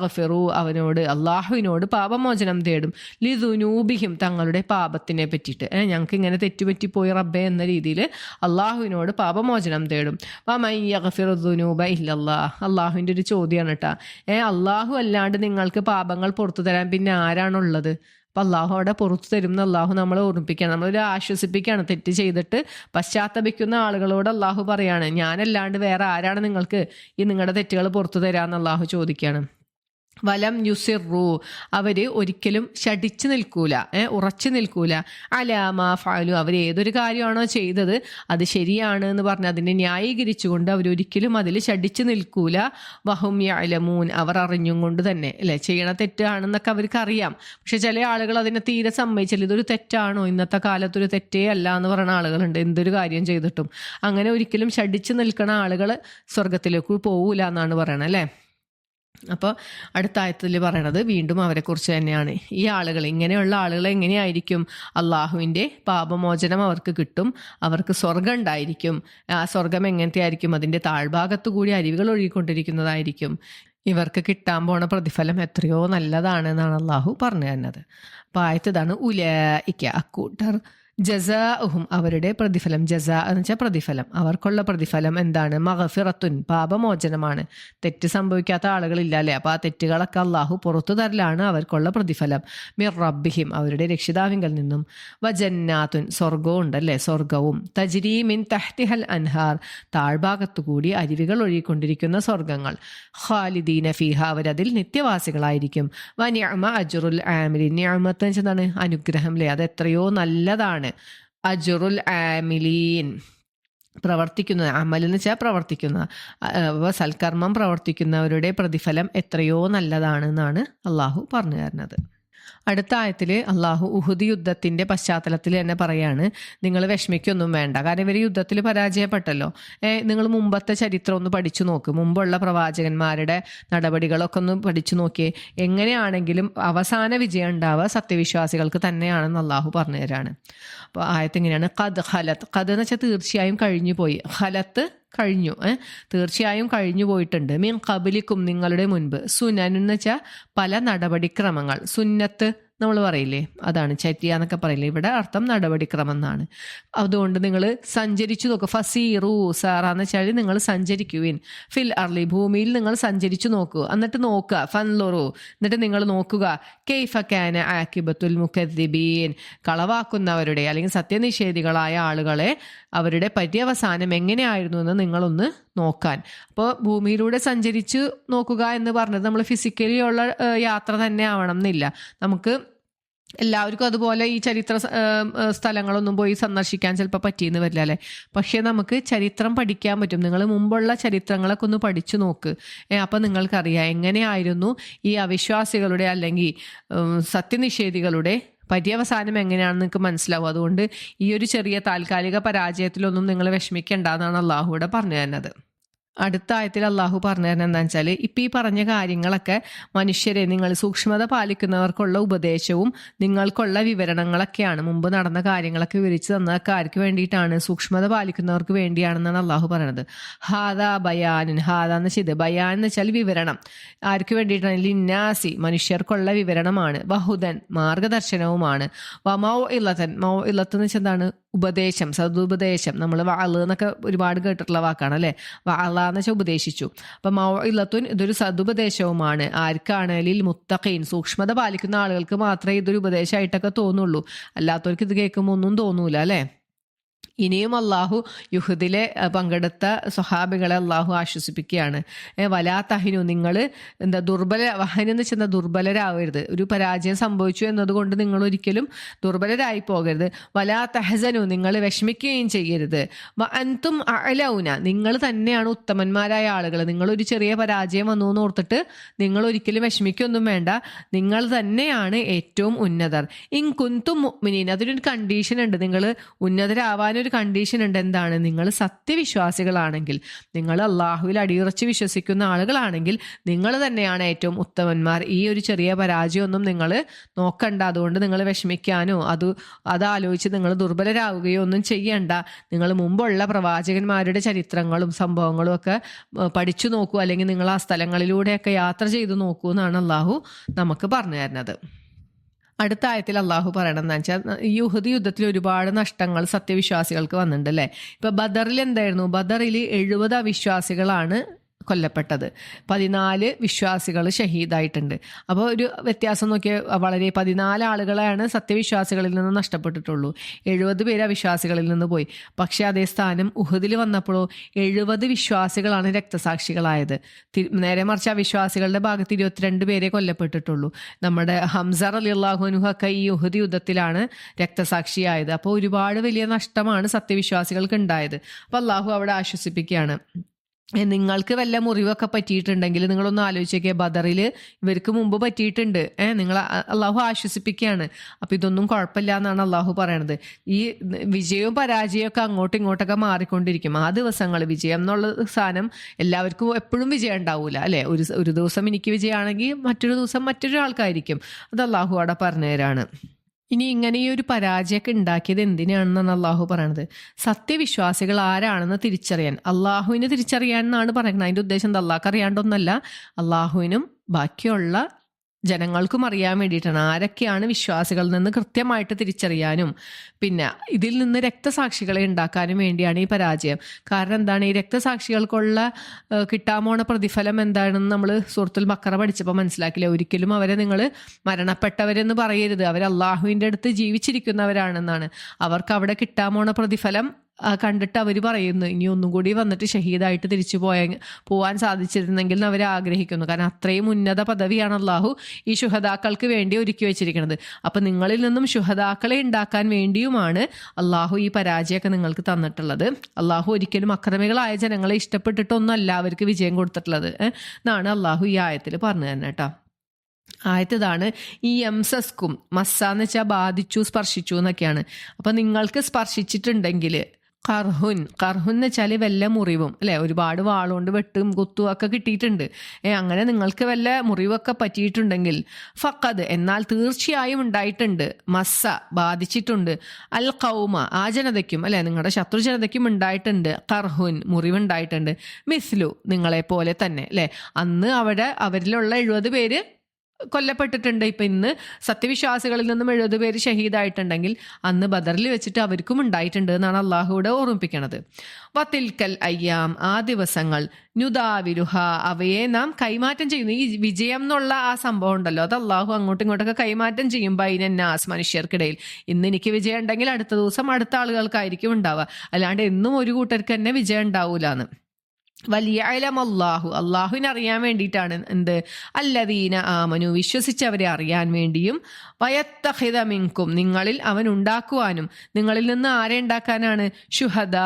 അവനോട് അള്ളാഹുവിനോട് പാപമോചനം തേടും. ലിദുനൂബിഹിം തങ്ങളുടെ പാപത്തിനെ പറ്റിയിട്ട്. ഏഹ് ഞങ്ങൾക്ക് ഇങ്ങനെ തെറ്റുപറ്റിപ്പോയി റബ്ബെ എന്ന രീതിയിൽ അള്ളാഹുവിനോട് പാപമോചനം തേടും. വമയ്യഗഫിറുദ്ദുനൂബ ഇല്ലല്ലാ. അള്ളാഹുവിന്റെ ഒരു ചോദ്യമാണ് കേട്ടാ ഏ അള്ളാഹു അല്ലാണ്ട് നിങ്ങൾക്ക് പാപങ്ങൾ പുറത്തു തരാൻ പിന്നെ ആരാണുള്ളത്? അപ്പം അള്ളാഹു അവിടെ പുറത്തു തരും എന്ന് അള്ളാഹു നമ്മളെ ഓർമ്മിപ്പിക്കുകയാണ്. നമ്മളൊരു ആശ്വസിപ്പിക്കുകയാണ്. തെറ്റ് ചെയ്തിട്ട് പശ്ചാത്തപിക്കുന്ന ആളുകളോട് അള്ളാഹു പറയാണ് ഞാനല്ലാണ്ട് വേറെ ആരാണ് നിങ്ങൾക്ക് ഈ നിങ്ങളുടെ തെറ്റുകൾ പുറത്തു തരാമെന്ന് അള്ളാഹു ചോദിക്കുകയാണ്. വലം യുസിറു. അവർ ഒരിക്കലും ശടിച്ചു നിൽക്കൂല ഉറച്ചു നിൽക്കൂല. അലാമ ഫാലു അവർ ഏതൊരു കാര്യമാണോ ചെയ്തത് അത് ശരിയാണ് എന്ന് പറഞ്ഞ് അതിനെ ന്യായീകരിച്ചുകൊണ്ട് അവരൊരിക്കലും അതിൽ ശടിച്ചു നിൽക്കൂല. വഹും യാലമൂൻ അവർ അറിഞ്ഞും കൊണ്ട് തന്നെ. അല്ലെ? ചെയ്യണ തെറ്റാണെന്നൊക്കെ അവർക്ക് അറിയാം. പക്ഷെ ചില ആളുകൾ അതിനെ തീരെ സമ്മതിച്ചില്ല. ഇതൊരു തെറ്റാണോ? ഇന്നത്തെ കാലത്ത് ഒരു തെറ്റേ അല്ല എന്ന് പറയുന്ന ആളുകളുണ്ട്. എന്തൊരു കാര്യം ചെയ്തിട്ടും. അങ്ങനെ ഒരിക്കലും ശടിച്ചു നിൽക്കുന്ന ആളുകൾ സ്വർഗത്തിലേക്ക് പോകൂല എന്നാണ് പറയണത് അല്ലേ? അപ്പോൾ അടുത്ത ആയത്തിൽ പറയണത് വീണ്ടും അവരെക്കുറിച്ച് തന്നെയാണ്. ഈ ആളുകൾ ഇങ്ങനെയുള്ള ആളുകൾ എങ്ങനെയായിരിക്കും? അള്ളാഹുവിന്റെ പാപമോചനം അവർക്ക് കിട്ടും അവർക്ക് സ്വർഗം ഉണ്ടായിരിക്കും. ആ സ്വർഗം എങ്ങനത്തെ ആയിരിക്കും അതിന്റെ താഴ്ഭാഗത്തു കൂടി അരുവികൾ ഒഴുകിക്കൊണ്ടിരിക്കുന്നതായിരിക്കും. ഇവർക്ക് കിട്ടാൻ പോണ പ്രതിഫലം എത്രയോ നല്ലതാണ് എന്നാണ് അള്ളാഹു പറഞ്ഞു തന്നത്. അപ്പോൾ ആയത്തതാണ് ഉലയിക്ക അക്കൂട്ടർ. ജസാഉഹും അവരുടെ പ്രതിഫലം. ജസാ എന്ന് വെച്ചാൽ പ്രതിഫലം. അവർക്കുള്ള പ്രതിഫലം എന്താണ്? മഹഫിറത്തുൻ പാപമോചനമാണ്. തെറ്റ് സംഭവിക്കാത്ത ആളുകളില്ല അല്ലേ? അപ്പോൾ ആ തെറ്റുകളൊക്കെ അള്ളാഹു പുറത്തു തരലാണ് അവർക്കുള്ള പ്രതിഫലം. മിർ റബ്ബിഹിം അവരുടെ രക്ഷിതാവിങ്കൽ നിന്നും. വജന്നാത്തുൻ സ്വർഗവും ഉണ്ടല്ലേ? സ്വർഗവും തജിരി മിൻ തഹ്തിഹൽ അൻഹാർ താഴ്ഭാഗത്തു കൂടി അരുവികൾ ഒഴുകിക്കൊണ്ടിരിക്കുന്ന സ്വർഗങ്ങൾ ഖാലിദീന ഫിഹ അവരതിൽ നിത്യവാസികളായിരിക്കും. വ ന്യാമ അജുറുൽ ആമിലി നിഅമത്ത് എന്താണ്? അനുഗ്രഹം അല്ലേ? അത് എത്രയോ നല്ലതാണ്. അജുറുൽ ആമിലീൻ പ്രവർത്തിക്കുന്ന അമൽ എന്ന് വെച്ചാൽ പ്രവർത്തിക്കുന്ന അപ്പോൾ സൽക്കർമ്മം പ്രവർത്തിക്കുന്നവരുടെ പ്രതിഫലം എത്രയോ നല്ലതാണെന്നാണ് അള്ളാഹു പറഞ്ഞു തരുന്നത്. അടുത്ത ആയത്തിൽ അള്ളാഹു ഉഹുദ് യുദ്ധത്തിന്റെ പശ്ചാത്തലത്തിൽ തന്നെ പറയാണ് നിങ്ങൾ വിഷമിക്കൊന്നും വേണ്ട. കാരണം ഇവർ യുദ്ധത്തിൽ പരാജയപ്പെട്ടല്ലോ. നിങ്ങൾ മുമ്പത്തെ ചരിത്രം ഒന്ന് പഠിച്ചു നോക്ക്. മുമ്പുള്ള പ്രവാചകന്മാരുടെ നടപടികളൊക്കെ ഒന്ന് പഠിച്ചു നോക്കിയേ. എങ്ങനെയാണെങ്കിലും അവസാന വിജയം ഉണ്ടാവുക സത്യവിശ്വാസികൾക്ക് തന്നെയാണെന്ന് അള്ളാഹു പറഞ്ഞു തരാണ്. അപ്പോൾ ആയത്ത് എങ്ങനെയാണ് കത് ഹലത്ത് കത് എന്ന് വെച്ചാൽ തീർച്ചയായും കഴിഞ്ഞു പോയി. ഹലത്ത് കഴിഞ്ഞു. തീർച്ചയായും കഴിഞ്ഞു പോയിട്ടുണ്ട്. മീൻ കബലിക്കും നിങ്ങളുടെ മുൻപ്. സുനൻ എന്ന് വെച്ചാൽ പല നടപടിക്രമങ്ങൾ. സുന്നത്ത് നമ്മൾ പറയില്ലേ? അതാണ് ചര്യ എന്നൊക്കെ പറയില്ലേ? ഇവിടെ അർത്ഥം നടപടിക്രമം എന്നാണ് അതുകൊണ്ട് നിങ്ങൾ സഞ്ചരിച്ചു നോക്കുക ഫസീറു സാറാന്ന് വെച്ചാൽ നിങ്ങൾ സഞ്ചരിക്കുവിൻ. ഫിൽ അർലി. ഭൂമിയിൽ നിങ്ങൾ സഞ്ചരിച്ചു നോക്കൂ. എന്നിട്ട് നോക്കുക. ഫൻലൊറു. എന്നിട്ട് നിങ്ങൾ നോക്കുക. കെയ്ഫ കാന ആക്കിബത്തുൽ മുഖദ്ദിബീൻ കളവാക്കുന്നവരുടെ അല്ലെങ്കിൽ സത്യനിഷേധികളായ ആളുകളെ അവരുടെ പര്യവസാനം എങ്ങനെയായിരുന്നു എന്ന് നിങ്ങളൊന്ന് നോക്കാൻ. അപ്പോൾ ഭൂമിയിലൂടെ സഞ്ചരിച്ച് നോക്കുക എന്ന് പറഞ്ഞത് നമ്മൾ ഫിസിക്കലി ഉള്ള യാത്ര തന്നെ ആവണം എന്നില്ല നമുക്ക് എല്ലാവർക്കും അതുപോലെ ഈ ചരിത്ര സ്ഥലങ്ങളൊന്നും പോയി സന്ദർശിക്കാൻ ചിലപ്പോൾ പറ്റിയെന്ന് വരില്ല അല്ലേ? പക്ഷേ നമുക്ക് ചരിത്രം പഠിക്കാൻ പറ്റും. നിങ്ങൾ മുമ്പുള്ള ചരിത്രങ്ങളൊക്കെ ഒന്ന് പഠിച്ചു നോക്ക്. അപ്പം നിങ്ങൾക്കറിയാം എങ്ങനെയായിരുന്നു ഈ അവിശ്വാസികളുടെ അല്ലെങ്കിൽ സത്യനിഷേധികളുടെ പര്യവസാനം എങ്ങനെയാണെന്ന് നിങ്ങൾക്ക് മനസ്സിലാവും. അതുകൊണ്ട് ഈ ഒരു ചെറിയ താൽക്കാലിക പരാജയത്തിലൊന്നും നിങ്ങൾ വിഷമിക്കേണ്ട എന്നാണ് അള്ളാഹു ഇവിടെ പറഞ്ഞു തരുന്നത്. അടുത്ത ആയത്തിൽ അള്ളാഹു പറഞ്ഞു തരുന്നത് എന്താണെന്ന് വെച്ചാൽ ഇപ്പം ഈ പറഞ്ഞ കാര്യങ്ങളൊക്കെ മനുഷ്യരെ നിങ്ങൾ സൂക്ഷ്മത പാലിക്കുന്നവർക്കുള്ള ഉപദേശവും നിങ്ങൾക്കുള്ള വിവരണങ്ങളൊക്കെയാണ്. മുമ്പ് നടന്ന കാര്യങ്ങളൊക്കെ വിവരിച്ച് തന്നതൊക്കെ ആർക്ക് വേണ്ടിയിട്ടാണ്? സൂക്ഷ്മത പാലിക്കുന്നവർക്ക് വേണ്ടിയാണെന്നാണ് അള്ളാഹു പറയുന്നത് ഹാദ ബയാനിൻ. ഹാദ എന്ന് വെച്ചത് ബയാൻ എന്ന് വെച്ചാൽ വിവരണം. ആർക്ക് വേണ്ടിയിട്ടാണ്? ലിന്നാസി. മനുഷ്യർക്കുള്ള വിവരണമാണ്. വഹുദൻ. മാർഗദർശനവുമാണ്. വമൗ ഇല്ലത്തൻ മൗ ഇല്ലത്ത് എന്ന് വെച്ചാൽ എന്താണ്? ഉപദേശം സതുപദേശം. നമ്മൾ വാൾ എന്നൊക്കെ ഒരുപാട് കേട്ടിട്ടുള്ള വാക്കാണ് അല്ലേ? വാള എന്ന് വെച്ചാൽ ഉപദേശിച്ചു. അപ്പൊ മൗ ഇല്ലത്തുൻ ഇതൊരു സതുപദേശവുമാണ്. ആർക്കാണ്? ലിൽ മുത്തഖീൻ. സൂക്ഷ്മത പാലിക്കുന്ന ആളുകൾക്ക് മാത്രമേ ഇതൊരു ഉപദേശമായിട്ടൊക്കെ തോന്നുള്ളൂ. അല്ലാത്തവർക്ക് ഇത് കേൾക്കുമ്പോൾ ഒന്നും തോന്നൂല അല്ലേ? ഇനിയും അള്ളാഹു യുഹദിലെ പങ്കെടുത്ത സ്വഹാബികളെ അള്ളാഹു ആശ്വസിപ്പിക്കുകയാണ്. വലാ തഹിനു നിങ്ങൾ എന്താ ദുർബല വഹനെന്ന് ചെന്ന ദുർബലരാവരുത്. ഒരു പരാജയം സംഭവിച്ചു എന്നതുകൊണ്ട് നിങ്ങൾ ഒരിക്കലും ദുർബലരായി പോകരുത്. വലാ തഹസനു നിങ്ങൾ വിഷമിക്കുകയും ചെയ്യരുത്. അൻതും അലൗന നിങ്ങൾ തന്നെയാണ് ഉത്തമന്മാരായ ആളുകൾ. നിങ്ങളൊരു ചെറിയ പരാജയം വന്നു എന്ന് ഓർത്തിട്ട് നിങ്ങൾ ഒരിക്കലും വിഷമിക്കൊന്നും വേണ്ട. നിങ്ങൾ തന്നെയാണ് ഏറ്റവും ഉന്നതർ. ഇൻ കുന്തും മുഅ്മിനീൻ അതിനൊരു കണ്ടീഷൻ ഉണ്ട് നിങ്ങൾ ഉന്നതരാവാനൊരു കണ്ടീഷൻ ഉണ്ട് എന്താണ്? നിങ്ങൾ സത്യവിശ്വാസികളാണെങ്കിൽ നിങ്ങൾ അള്ളാഹുവിൽ അടിയുറച്ച് വിശ്വസിക്കുന്ന ആളുകളാണെങ്കിൽ നിങ്ങൾ തന്നെയാണ് ഏറ്റവും ഉത്തമന്മാർ. ഈ ഒരു ചെറിയ പരാജയമൊന്നും നിങ്ങൾ നോക്കണ്ട. അതുകൊണ്ട് നിങ്ങൾ വിഷമിക്കാനോ അത് അതാലോചിച്ച് നിങ്ങൾ ദുർബലരാകുകയോ ഒന്നും ചെയ്യണ്ട. നിങ്ങൾ മുമ്പുള്ള പ്രവാചകന്മാരുടെ ചരിത്രങ്ങളും സംഭവങ്ങളും ഒക്കെ പഠിച്ചു നോക്കൂ. അല്ലെങ്കിൽ നിങ്ങൾ ആ സ്ഥലങ്ങളിലൂടെയൊക്കെ യാത്ര ചെയ്തു നോക്കൂ എന്നാണ് അള്ളാഹു നമുക്ക് പറഞ്ഞു തരുന്നത്. അടുത്ത ആയത്തിൽ അള്ളാഹു പറയണം എന്ന് വെച്ചാൽ ഈ യുഹദ് യുദ്ധത്തിൽ ഒരുപാട് നഷ്ടങ്ങൾ സത്യവിശ്വാസികൾക്ക് വന്നിട്ടുണ്ട് അല്ലേ ഇപ്പൊ ബദറിൽ എന്തായിരുന്നു? ബദറിൽ എഴുപത് അവിശ്വാസികളാണ് കൊല്ലപ്പെട്ടത്. പതിനാല് വിശ്വാസികൾ ഷഹീദായിട്ടുണ്ട്. അപ്പോൾ ഒരു വ്യത്യാസം നോക്കിയാൽ വളരെ പതിനാല് ആളുകളാണ് സത്യവിശ്വാസികളിൽ നിന്ന് നഷ്ടപ്പെട്ടിട്ടുള്ളൂ. എഴുപത് പേര് അവിശ്വാസികളിൽ നിന്ന് പോയി. പക്ഷേ അതേ സ്ഥാനം ഉഹദിൽ വന്നപ്പോഴോ എഴുപത് വിശ്വാസികളാണ് രക്തസാക്ഷികളായത്. നേരെ മറിച്ച് അവിശ്വാസികളുടെ ഭാഗത്ത് ഇരുപത്തിരണ്ട് പേരെ കൊല്ലപ്പെട്ടിട്ടുള്ളൂ. നമ്മുടെ ഹംസർ അലി അള്ളാഹുനുഹൊക്കെ ഈ ഉഹദ് യുദ്ധത്തിലാണ് രക്തസാക്ഷിയായത്. അപ്പോൾ ഒരുപാട് വലിയ നഷ്ടമാണ് സത്യവിശ്വാസികൾക്ക് ഉണ്ടായത്. അപ്പോൾ അള്ളാഹു അവിടെ ആശ്വസിപ്പിക്കുകയാണ്. നിങ്ങൾക്ക് വല്ല മുറിവൊക്കെ പറ്റിയിട്ടുണ്ടെങ്കിൽ നിങ്ങളൊന്ന് ആലോചിച്ചേക്കേ. ബദറിൽ ഇവർക്ക് മുമ്പ് പറ്റിയിട്ടുണ്ട്. ഏഹ് നിങ്ങൾ അള്ളാഹു ആശ്വസിപ്പിക്കുകയാണ്. അപ്പൊ ഇതൊന്നും കുഴപ്പമില്ല എന്നാണ് അള്ളാഹു പറയണത്. ഈ വിജയവും പരാജയവും ഒക്കെ അങ്ങോട്ടും ഇങ്ങോട്ടൊക്കെ മാറിക്കൊണ്ടിരിക്കും. ആ ദിവസങ്ങൾ വിജയം എന്നുള്ള സാധനം എല്ലാവർക്കും എപ്പോഴും വിജയം ഉണ്ടാവില്ല അല്ലേ? ഒരു ഒരു ദിവസം എനിക്ക് വിജയമാണെങ്കിൽ മറ്റൊരു ദിവസം മറ്റൊരാൾക്കായിരിക്കും. അത് അള്ളാഹു അവിടെ പറഞ്ഞുതരാണ് ഇനി ഇങ്ങനെ ഈ ഒരു പരാജയമൊക്കെ ഉണ്ടാക്കിയത് എന്തിനാണെന്നാണ് അള്ളാഹു പറയണത്? സത്യവിശ്വാസികൾ ആരാണെന്ന് തിരിച്ചറിയാൻ. അള്ളാഹുവിനെ തിരിച്ചറിയാൻ എന്നാണ് പറയുന്നത്. അതിന്റെ ഉദ്ദേശം എന്താ? അള്ളാഹ്ക്ക് അറിയാണ്ടൊന്നല്ല. അള്ളാഹുവിനും ബാക്കിയുള്ള ജനങ്ങൾക്കും അറിയാൻ വേണ്ടിയിട്ടാണ്. ആരൊക്കെയാണ് വിശ്വാസികളിൽ നിന്ന് കൃത്യമായിട്ട് തിരിച്ചറിയാനും പിന്നെ ഇതിൽ നിന്ന് രക്തസാക്ഷികളെ ഉണ്ടാക്കാനും വേണ്ടിയാണ് ഈ പരാജയം. കാരണം എന്താണ്? ഈ രക്തസാക്ഷികൾക്കുള്ള കിട്ടാമോണ പ്രതിഫലം എന്താണെന്ന് നമ്മൾ സുഹൃത്തുൽ മക്കറ പഠിച്ചപ്പോൾ മനസ്സിലാക്കില്ല? ഒരിക്കലും അവരെ നിങ്ങൾ മരണപ്പെട്ടവരെന്ന് പറയരുത്. അവർ അള്ളാഹുവിന്റെ അടുത്ത് ജീവിച്ചിരിക്കുന്നവരാണെന്നാണ്. അവർക്ക് അവിടെ കിട്ടാമോണ പ്രതിഫലം കണ്ടിട്ട് അവർ പറയുന്നു ഇനി ഒന്നും കൂടി വന്നിട്ട് ഷഹീദായിട്ട് തിരിച്ചു പോയ പോവാൻ സാധിച്ചിരുന്നെങ്കിൽ അവർ ആഗ്രഹിക്കുന്നു. കാരണം അത്രയും ഉന്നത പദവിയാണ് അള്ളാഹു ഈ ശുഹദാക്കൾക്ക് വേണ്ടി ഒരുക്കി വെച്ചിരിക്കുന്നത്. അപ്പം നിങ്ങളിൽ നിന്നും ശുഹദാക്കളെ ഉണ്ടാക്കാൻ വേണ്ടിയുമാണ് അള്ളാഹു ഈ പരാജയമൊക്കെ നിങ്ങൾക്ക് തന്നിട്ടുള്ളത്. അള്ളാഹു ഒരിക്കലും അക്രമികളായ ജനങ്ങളെ ഇഷ്ടപ്പെട്ടിട്ടൊന്നുമല്ല അവർക്ക് വിജയം കൊടുത്തിട്ടുള്ളത്. എന്നാണ് അള്ളാഹു ഈ ആയത്തിൽ പറഞ്ഞു തന്നെ കേട്ടോ. ആയത്തതാണ് ഈ എംസസ്കും മസ്സ എന്ന് വെച്ചാൽ ബാധിച്ചു സ്പർശിച്ചു എന്നൊക്കെയാണ്. അപ്പം നിങ്ങൾക്ക് സ്പർശിച്ചിട്ടുണ്ടെങ്കിൽ കർഹുൻ. കർഹുൻ എന്ന് വെച്ചാൽ വല്ല മുറിവും അല്ലെ? ഒരുപാട് വാളുകൊണ്ട് വെട്ടും കുത്തും ഒക്കെ കിട്ടിയിട്ടുണ്ട്. ഏ അങ്ങനെ നിങ്ങൾക്ക് വല്ല മുറിവൊക്കെ പറ്റിയിട്ടുണ്ടെങ്കിൽ ഫക്കത് എന്നാൽ തീർച്ചയായും ഉണ്ടായിട്ടുണ്ട്. മസ്സ ബാധിച്ചിട്ടുണ്ട്. അൽ കൗമ ആ ജനതയ്ക്കും അല്ലെ? നിങ്ങളുടെ ശത്രു ജനതയ്ക്കും ഉണ്ടായിട്ടുണ്ട്. കർഹുൻ മുറിവുണ്ടായിട്ടുണ്ട്. മിസ്ലു നിങ്ങളെ പോലെ തന്നെ അല്ലെ? അന്ന് അവിടെ അവരിലുള്ള എഴുപത് പേര് കൊല്ലപ്പെട്ടിട്ടുണ്ട്. ഇപ്പം ഇന്ന് സത്യവിശ്വാസികളിൽ നിന്നും എഴുപത് പേര് ഷഹീദായിട്ടുണ്ടെങ്കിൽ അന്ന് ബദറിൽ വെച്ചിട്ട് അവർക്കും ഉണ്ടായിട്ടുണ്ട് എന്നാണ് അള്ളാഹുവിടെ ഓർമ്മിപ്പിക്കണത്. വത്തിൽക്കൽ അയ്യാം ആ ദിവസങ്ങൾ നുദാവിരുഹ അവയെ നാം കൈമാറ്റം ചെയ്യുന്നു. ഈ വിജയം എന്നുള്ള ആ സംഭവം ഉണ്ടല്ലോ. അത് അള്ളാഹു അങ്ങോട്ടും ഇങ്ങോട്ടൊക്കെ കൈമാറ്റം ചെയ്യും അതിനാസ് മനുഷ്യർക്കിടയിൽ ഇന്ന് എനിക്ക് വിജയം ഉണ്ടെങ്കിൽ അടുത്ത ദിവസം അടുത്ത ആളുകൾക്കായിരിക്കും ഉണ്ടാവുക. അല്ലാണ്ട് എന്നും ഒരു കൂട്ടർക്ക് തന്നെ വിജയം ഉണ്ടാവൂലെന്ന്. വലിയ അലമല്ലാഹു അള്ളാഹുവിനെ അറിയാൻ വേണ്ടിയിട്ടാണ് എന്ത്? അല്ലദീന ആമനു വിശ്വസിച്ചവരെ അറിയാൻ വേണ്ടിയും വയത്തഹിത മിങ്കും നിങ്ങളിൽ അവൻ ഉണ്ടാക്കുവാനും നിങ്ങളിൽ നിന്ന് ആരെ ഉണ്ടാക്കാനാണ്? ഷുഹദ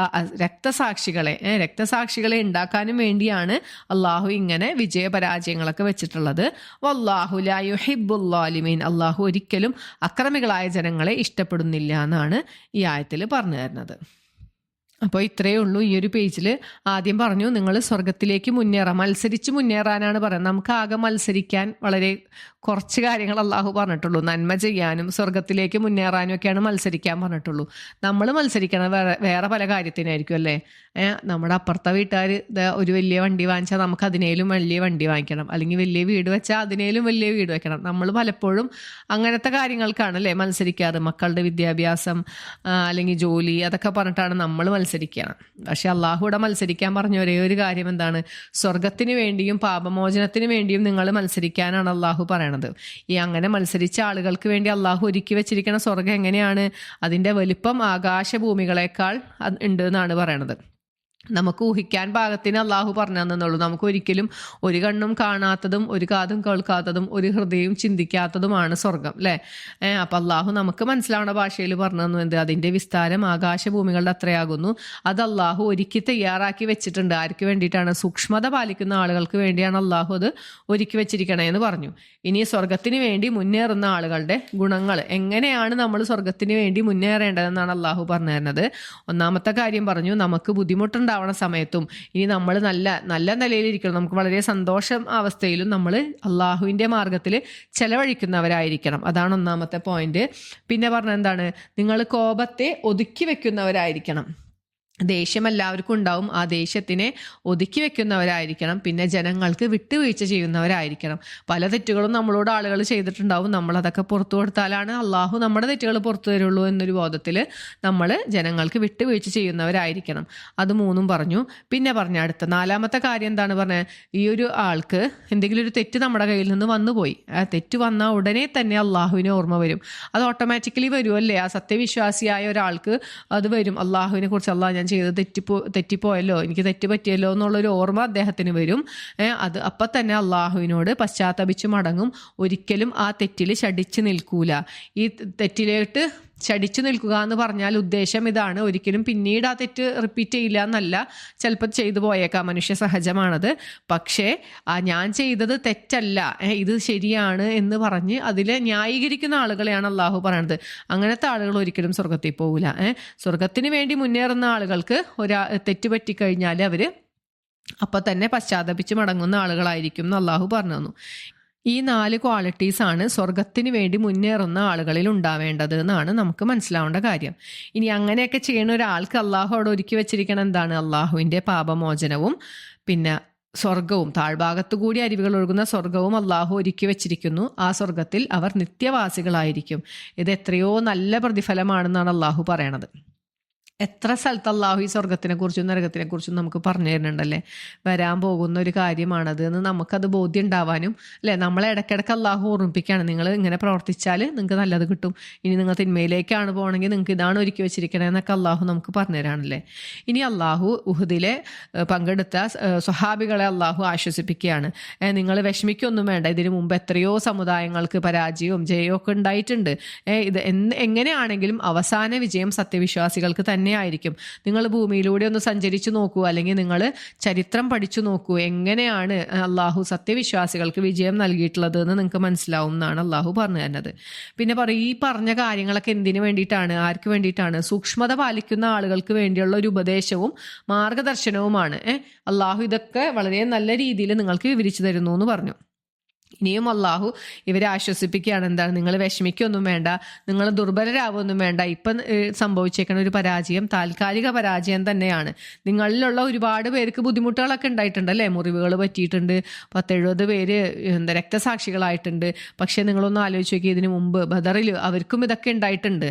രക്തസാക്ഷികളെ രക്തസാക്ഷികളെ ഉണ്ടാക്കാനും വേണ്ടിയാണ് അള്ളാഹു ഇങ്ങനെ വിജയപരാജയങ്ങളൊക്കെ വെച്ചിട്ടുള്ളത്. വല്ലാഹു ലാ ഹിബുല്ലാലിമീൻ അള്ളാഹു ഒരിക്കലും അക്രമികളായ ജനങ്ങളെ ഇഷ്ടപ്പെടുന്നില്ല എന്നാണ് ഈ ആയത്തിൽ പറഞ്ഞു തരുന്നത്. അപ്പോൾ ഇത്രയേ ഉള്ളൂ ഈ ഒരു പേജിൽ ആദ്യം പറഞ്ഞു നിങ്ങൾ സ്വർഗത്തിലേക്ക് മുന്നേറാം. മത്സരിച്ച് മുന്നേറാനാണ് പറയുന്നത്. നമുക്ക് ആകെ മത്സരിക്കാൻ വളരെ കുറച്ച് കാര്യങ്ങൾ അള്ളാഹു പറഞ്ഞിട്ടുള്ളൂ. നന്മ ചെയ്യാനും സ്വർഗത്തിലേക്ക് മുന്നേറാനും ഒക്കെയാണ് മത്സരിക്കാൻ പറഞ്ഞിട്ടുള്ളൂ. നമ്മൾ മത്സരിക്കണം വേറെ വേറെ പല കാര്യത്തിനായിരിക്കും അല്ലേ? നമ്മുടെ അപ്പുറത്തെ വീട്ടുകാർ ഒരു വലിയ വണ്ടി വാങ്ങിച്ചാൽ നമുക്ക് അതിനേലും വലിയ വണ്ടി വാങ്ങിക്കണം. അല്ലെങ്കിൽ വലിയ വീട് വെച്ചാൽ അതിനേലും വലിയ വീട് വെക്കണം. നമ്മൾ പലപ്പോഴും അങ്ങനത്തെ കാര്യങ്ങൾക്കാണ് അല്ലേ മത്സരിക്കാറ്? മക്കളുടെ വിദ്യാഭ്യാസം അല്ലെങ്കിൽ ജോലി അതൊക്കെ പറഞ്ഞിട്ടാണ് നമ്മൾ മത്സരിക്കണം പക്ഷെ അള്ളാഹുവിടെ മത്സരിക്കാൻ പറഞ്ഞ ഒരേ ഒരു കാര്യം എന്താണ്? സ്വർഗത്തിന് വേണ്ടിയും പാപമോചനത്തിന് വേണ്ടിയും നിങ്ങൾ മത്സരിക്കാനാണ് അള്ളാഹു പറയണത് ഈ അങ്ങനെ മത്സരിച്ച ആളുകൾക്ക് വേണ്ടി അള്ളാഹു ഒരുക്കി വെച്ചിരിക്കുന്ന സ്വർഗം എങ്ങനെയാണ്? അതിന്റെ വലിപ്പം ആകാശഭൂമികളെക്കാൾ ഉണ്ട് എന്നാണ് പറയണത്. നമുക്ക് ഊഹിക്കാൻ പാകത്തിന് അള്ളാഹു പറഞ്ഞു തന്നുള്ളൂ നമുക്ക് ഒരിക്കലും ഒരു കണ്ണും കാണാത്തതും ഒരു കാതും കേൾക്കാത്തതും ഒരു ഹൃദയവും ചിന്തിക്കാത്തതുമാണ് സ്വർഗം അല്ലേ ഏഹ് അപ്പം അള്ളാഹു നമുക്ക് മനസ്സിലാവുന്ന ഭാഷയിൽ പറഞ്ഞു എന്ത് അതിന്റെ വിസ്താരം ആകാശഭൂമികളുടെ അത്രയാകുന്നു. അത് അള്ളാഹു ഒരുക്കി തയ്യാറാക്കി വെച്ചിട്ടുണ്ട്. ആർക്ക് വേണ്ടിയിട്ടാണ്? സൂക്ഷ്മത പാലിക്കുന്ന ആളുകൾക്ക് വേണ്ടിയാണ് അള്ളാഹു അത് ഒരുക്കി വെച്ചിരിക്കണേ എന്ന് പറഞ്ഞു. ഇനി സ്വർഗത്തിന് വേണ്ടി മുന്നേറുന്ന ആളുകളുടെ ഗുണങ്ങൾ എങ്ങനെയാണ് നമ്മൾ സ്വർഗത്തിന് വേണ്ടി മുന്നേറേണ്ടതെന്നാണ് അള്ളാഹു പറഞ്ഞു തരുന്നത്. ഒന്നാമത്തെ കാര്യം പറഞ്ഞു നമുക്ക് ബുദ്ധിമുട്ടുണ്ടാവണ സമയത്തും ഇനി നമ്മൾ നല്ല നല്ല നിലയിലിരിക്കണം. നമുക്ക് വളരെ സന്തോഷം അവസ്ഥയിലും നമ്മൾ അള്ളാഹുവിന്റെ മാർഗത്തിൽ ചെലവഴിക്കുന്നവരായിരിക്കണം. അതാണ് ഒന്നാമത്തെ പോയിന്റ് പിന്നെ പറഞ്ഞ എന്താണ്? നിങ്ങൾ കോപത്തെ ഒതുക്കി വെക്കുന്നവരായിരിക്കണം. ദേഷ്യം എല്ലാവർക്കും ഉണ്ടാവും. ആ ദേഷ്യത്തിനെ ഒതുക്കി വെക്കുന്നവരായിരിക്കണം. പിന്നെ ജനങ്ങൾക്ക് വിട്ടുവീഴ്ച ചെയ്യുന്നവരായിരിക്കണം. പല തെറ്റുകളും നമ്മളോട് ആളുകൾ ചെയ്തിട്ടുണ്ടാവും. നമ്മൾ അതൊക്കെ പുറത്തു കൊടുത്താലാണ് അള്ളാഹു നമ്മുടെ തെറ്റുകൾ പുറത്തു തരുള്ളൂ എന്നൊരു ബോധത്തിൽ നമ്മൾ ജനങ്ങൾക്ക് വിട്ടുവീഴ്ച ചെയ്യുന്നവരായിരിക്കണം. അത് മൂന്നും പറഞ്ഞു. പിന്നെ പറഞ്ഞ അടുത്ത. നാലാമത്തെ കാര്യം എന്താണ് പറഞ്ഞത് ഈ ഒരു ആൾക്ക് എന്തെങ്കിലും ഒരു തെറ്റ് നമ്മുടെ കയ്യിൽ നിന്ന് വന്നു പോയി ആ തെറ്റ് വന്നാൽ ഉടനെ തന്നെ അള്ളാഹുവിനെ ഓർമ്മ വരും. അത് ഓട്ടോമാറ്റിക്കലി വരുമല്ലേ ആ സത്യവിശ്വാസിയായ ഒരാൾക്ക് അത് വരും. അള്ളാഹുവിനെ കുറിച്ച് അള്ളാഹ് ഞാൻ ചെയ്തത് തെറ്റിപ്പോ തെറ്റിപ്പോയല്ലോ? എനിക്ക് തെറ്റ് പറ്റിയല്ലോ എന്നുള്ളൊരു ഓർമ്മ അദ്ദേഹത്തിന് വരും. അത് അപ്പം തന്നെ അള്ളാഹുവിനോട് പശ്ചാത്തപിച്ച് മടങ്ങും. ഒരിക്കലും ആ തെറ്റിൽ ഷടിച്ച് നിൽക്കൂല. ഈ തെറ്റിലേട്ട് ശടിച്ചു നിൽക്കുക എന്ന് പറഞ്ഞാൽ ഉദ്ദേശം ഇതാണ്. ഒരിക്കലും പിന്നീട് ആ തെറ്റ് റിപ്പീറ്റ് ചെയ്യില്ല എന്നല്ല. ചിലപ്പോൾ ചെയ്തു പോയേക്കാം. മനുഷ്യ സഹജമാണത്. പക്ഷേ ഞാൻ ചെയ്തത് തെറ്റല്ല. ഇത് ശരിയാണ് എന്ന് പറഞ്ഞ് അതിൽ ന്യായീകരിക്കുന്ന ആളുകളെയാണ് അള്ളാഹു പറയണത്. അങ്ങനത്തെ ആളുകൾ ഒരിക്കലും സ്വർഗത്തിൽ പോകില്ല സ്വർഗത്തിന് വേണ്ടി മുന്നേറുന്ന ആളുകൾക്ക് ഒരാ തെറ്റ് പറ്റിക്കഴിഞ്ഞാൽ അവർ അപ്പം തന്നെ പശ്ചാത്തപിച്ച് മടങ്ങുന്ന ആളുകളായിരിക്കും എന്ന് അള്ളാഹു പറഞ്ഞു തന്നു. ഈ നാല് ക്വാളിറ്റീസ് ആണ് സ്വർഗത്തിന് വേണ്ടി മുന്നേറുന്ന ആളുകളിൽ ഉണ്ടാവേണ്ടത് എന്നാണ് നമുക്ക് മനസ്സിലാവേണ്ട കാര്യം. ഇനി അങ്ങനെയൊക്കെ ചെയ്യുന്ന ഒരാൾക്ക് അള്ളാഹു അവിടെ ഒരുക്കി വെച്ചിരിക്കണം എന്താണ്? അള്ളാഹുവിന്റെ പാപമോചനവും പിന്നെ സ്വർഗവും താഴ്ഭാഗത്തു കൂടി അരുവികൾ ഒഴുകുന്ന സ്വർഗവും അള്ളാഹു ഒരുക്കി വെച്ചിരിക്കുന്നു. ആ സ്വർഗത്തിൽ അവർ നിത്യവാസികളായിരിക്കും. ഇത് എത്രയോ നല്ല പ്രതിഫലമാണെന്നാണ് അള്ളാഹു പറയണത്. എത്ര സ്ഥലത്ത് അള്ളാഹു ഈ സ്വർഗത്തിനെ കുറിച്ചും നരകത്തിനെ കുറിച്ചും നമുക്ക് പറഞ്ഞു തരുന്നുണ്ടല്ലേ? വരാൻ പോകുന്ന ഒരു കാര്യമാണത് എന്ന് നമുക്കത് ബോധ്യം ഉണ്ടാവാനും അല്ലേ? നമ്മളെ ഇടയ്ക്കിടയ്ക്ക് അള്ളാഹു ഓർമ്മിപ്പിക്കുകയാണ്. നിങ്ങൾ ഇങ്ങനെ പ്രവർത്തിച്ചാൽ നിങ്ങൾക്ക് നല്ലത് കിട്ടും. ഇനി നിങ്ങൾ തിന്മയിലേക്കാണ് പോകണമെങ്കിൽ നിങ്ങൾക്ക് ഇതാണ് ഒരുക്കി വെച്ചിരിക്കണേ എന്നൊക്കെ അള്ളാഹു നമുക്ക് പറഞ്ഞു തരാണല്ലേ? ഇനി അള്ളാഹു ഉഹദിലെ പങ്കെടുത്ത സ്വഹാബികളെ അള്ളാഹു ആശ്വസിപ്പിക്കുകയാണ്. നിങ്ങൾ വിഷമിക്കൊന്നും വേണ്ട. ഇതിനു മുമ്പ് എത്രയോ സമുദായങ്ങൾക്ക് പരാജയവും ജയവും ഒക്കെ ഉണ്ടായിട്ടുണ്ട്. ഇത് എങ്ങനെയാണെങ്കിലും അവസാന വിജയം സത്യവിശ്വാസികൾക്ക് തന്നെ തന്നെയായിരിക്കും. നിങ്ങൾ ഭൂമിയിലൂടെ ഒന്ന് സഞ്ചരിച്ചു നോക്കൂ അല്ലെങ്കിൽ നിങ്ങൾ ചരിത്രം പഠിച്ചു നോക്കൂ. എങ്ങനെയാണ് അള്ളാഹു സത്യവിശ്വാസികൾക്ക് വിജയം നൽകിയിട്ടുള്ളത് എന്ന് നിങ്ങൾക്ക് മനസ്സിലാവും എന്നാണ് അള്ളാഹു പറഞ്ഞു തന്നത്. പിന്നെ പറയും ഈ പറഞ്ഞ കാര്യങ്ങളൊക്കെ എന്തിനു വേണ്ടിയിട്ടാണ്? ആർക്ക് വേണ്ടിയിട്ടാണ്? സൂക്ഷ്മത പാലിക്കുന്ന ആളുകൾക്ക് വേണ്ടിയുള്ള ഒരു ഉപദേശവും മാർഗദർശനവുമാണ്. അള്ളാഹു ഇതൊക്കെ വളരെ നല്ല രീതിയിൽ നിങ്ങൾക്ക് വിവരിച്ചു തരുന്നു എന്ന് പറഞ്ഞു. ഇനിയും അള്ളാഹു ഇവരെ ആശ്വസിപ്പിക്കുകയാണ്. എന്താണ്? നിങ്ങൾ വിഷമിക്കൊന്നും വേണ്ട. നിങ്ങൾ ദുർബലരാവൊന്നും വേണ്ട. ഇപ്പം സംഭവിച്ചേക്കുന്ന ഒരു പരാജയം താൽക്കാലിക പരാജയം തന്നെയാണ്. നിങ്ങളിലുള്ള ഒരുപാട് പേർക്ക് ബുദ്ധിമുട്ടുകളൊക്കെ ഉണ്ടായിട്ടുണ്ട് അല്ലേ? മുറിവുകൾ പറ്റിയിട്ടുണ്ട്. പത്തെഴുപത് പേര് എന്താ രക്തസാക്ഷികളായിട്ടുണ്ട്. പക്ഷേ നിങ്ങളൊന്ന് ആലോചിച്ച് നോക്കി. ഇതിനു മുമ്പ് ബദറിൽ അവർക്കും ഇതൊക്കെ ഉണ്ടായിട്ടുണ്ട്.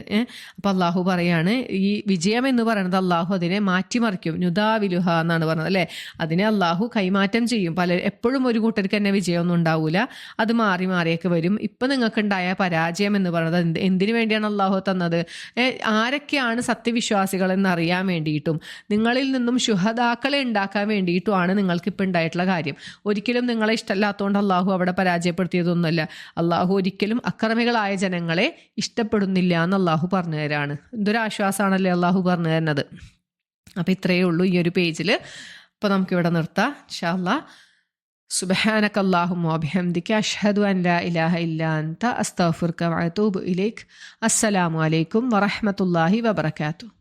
അപ്പം അള്ളാഹു പറയാണ് ഈ വിജയം എന്ന് പറയുന്നത് അള്ളാഹു അതിനെ മാറ്റിമറിക്കും. നുദാവിലുഹ എന്നാണ് പറഞ്ഞത് അല്ലേ? അതിനെ അള്ളാഹു കൈമാറ്റം ചെയ്യും. പല എപ്പോഴും ഒരു കൂട്ടർക്ക് തന്നെ വിജയമൊന്നും ഉണ്ടാവില്ല അത് മാറി മാറിയൊക്കെ വരും. ഇപ്പം നിങ്ങൾക്കുണ്ടായ പരാജയം എന്ന് പറയുന്നത് എന്ത് എന്തിനു വേണ്ടിയാണ് അള്ളാഹു തന്നത്? ആരൊക്കെയാണ് സത്യവിശ്വാസികൾ എന്ന് അറിയാൻ വേണ്ടിയിട്ടും നിങ്ങളിൽ നിന്നും ശുഹദാക്കളെ ഉണ്ടാക്കാൻ വേണ്ടിയിട്ടുമാണ് നിങ്ങൾക്ക് ഇപ്പം ഉണ്ടായിട്ടുള്ള കാര്യം. ഒരിക്കലും നിങ്ങളെ ഇഷ്ടമല്ലാത്തതുകൊണ്ട് അള്ളാഹു അവിടെ പരാജയപ്പെടുത്തിയതൊന്നുമല്ല. അള്ളാഹു ഒരിക്കലും അക്രമികളായ ജനങ്ങളെ ഇഷ്ടപ്പെടുന്നില്ല എന്ന് അള്ളാഹു പറഞ്ഞു തരാണ് എന്തൊരാശ്വാസമാണല്ലേ അള്ളാഹു പറഞ്ഞു തരുന്നത്? അപ്പം ഇത്രയേ ഉള്ളൂ ഈ ഒരു പേജിൽ അപ്പോൾ നമുക്കിവിടെ നിർത്താം. ഷാല്ലാ സുബഹാനക് അള്ളാഹും അബിഹംദിക്ക് അഷ്ഹദു അൻ ലാ ഇലാഹ ഇല്ലാന്ത അസ്തഫുർക്ക വഅതൂബു ഇലൈക്. അസ്സലാമു അലൈക്കും വറഹ്മത്തുള്ളാഹി വബറകാതുഹു.